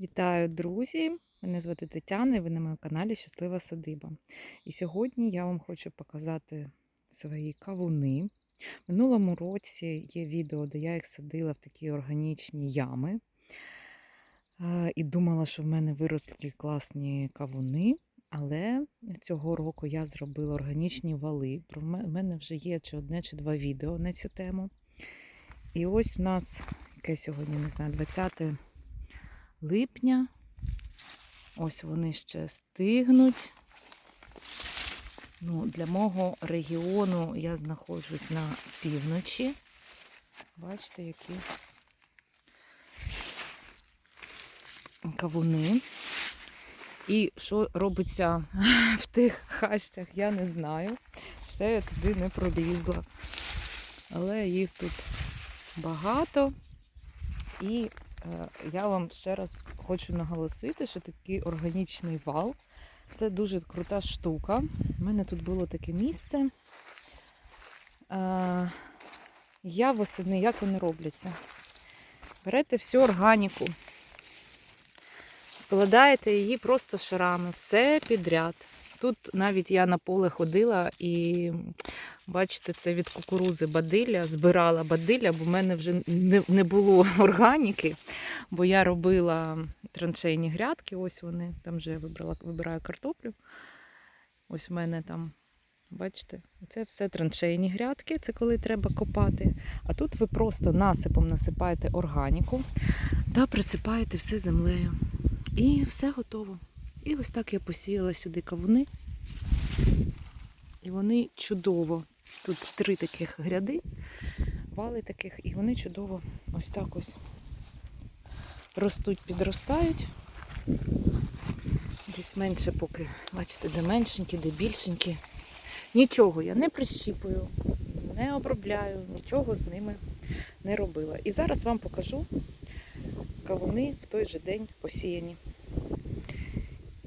Вітаю, друзі! Мене звати Тетяна, і ви на моєму каналі Щаслива Садиба. І сьогодні я вам хочу показати свої кавуни. В минулому році є відео, де я їх садила в такі органічні ями. Е, І думала, що в мене виросли класні кавуни. Але цього року я зробила органічні вали. Про мене вже є чи одне, чи два відео на цю тему. І ось в нас, яке сьогодні, не знаю, 20 липня. Ось вони ще стигнуть. Ну, для мого регіону я знаходжусь на півночі. Бачите, які кавуни. І що робиться в тих хащах, я не знаю. Ще я туди не пролізла. Але їх тут багато. І Я вам ще раз хочу наголосити, що такий органічний вал це дуже крута штука. У мене тут було таке місце. Е, Я восени, як вони робляться? Берете всю органіку, вкладаєте її просто шарами, все підряд. Тут навіть я на поле ходила і бачите, це від кукурузи бадилля, збирала бадилля, бо в мене вже не, було органіки, бо я робила траншейні грядки, ось вони, там вже я вибрала, вибираю картоплю. Ось в мене там, бачите, це все траншейні грядки, це коли треба копати. А тут ви просто насипом насипаєте органіку та присипаєте все землею. І все готово. І ось так я посіяла сюди кавуни. І вони чудово. Тут три таких гряди, вали таких, і вони чудово ось так ось ростуть, підростають. Десь менше поки, бачите, де меншенькі, де більшенькі. Нічого я не прищіпую, не обробляю, нічого з ними не робила. І зараз вам покажу кавуни в той же день посіяні.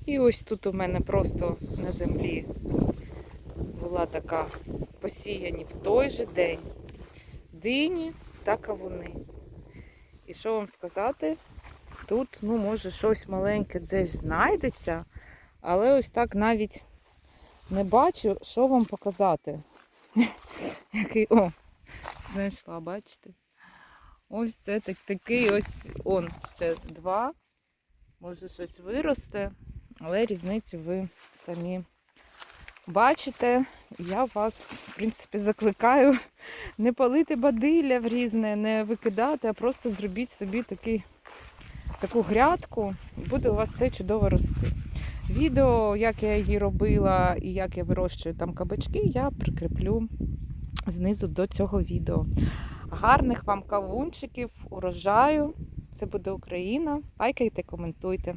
І ось тут у мене просто на землі була така посіяні в той же день дині та кавуни. І що вам сказати? Тут, ну, може, щось маленьке десь знайдеться, але ось так навіть не бачу, що вам показати. Який, о, знайшла, бачите? Ось це так, такий ось он ще два. Може щось виросте, але різницю ви самі бачите. Я вас, в принципі, закликаю не палити бадилля в різне, не викидати, а просто зробіть собі такий, таку грядку, і буде у вас все чудово рости. Відео, як я її робила і як я вирощую там кабачки, я прикріплю знизу до цього відео. Гарних вам кавунчиків, урожаю! Це буде Україна. Лайкайте, коментуйте.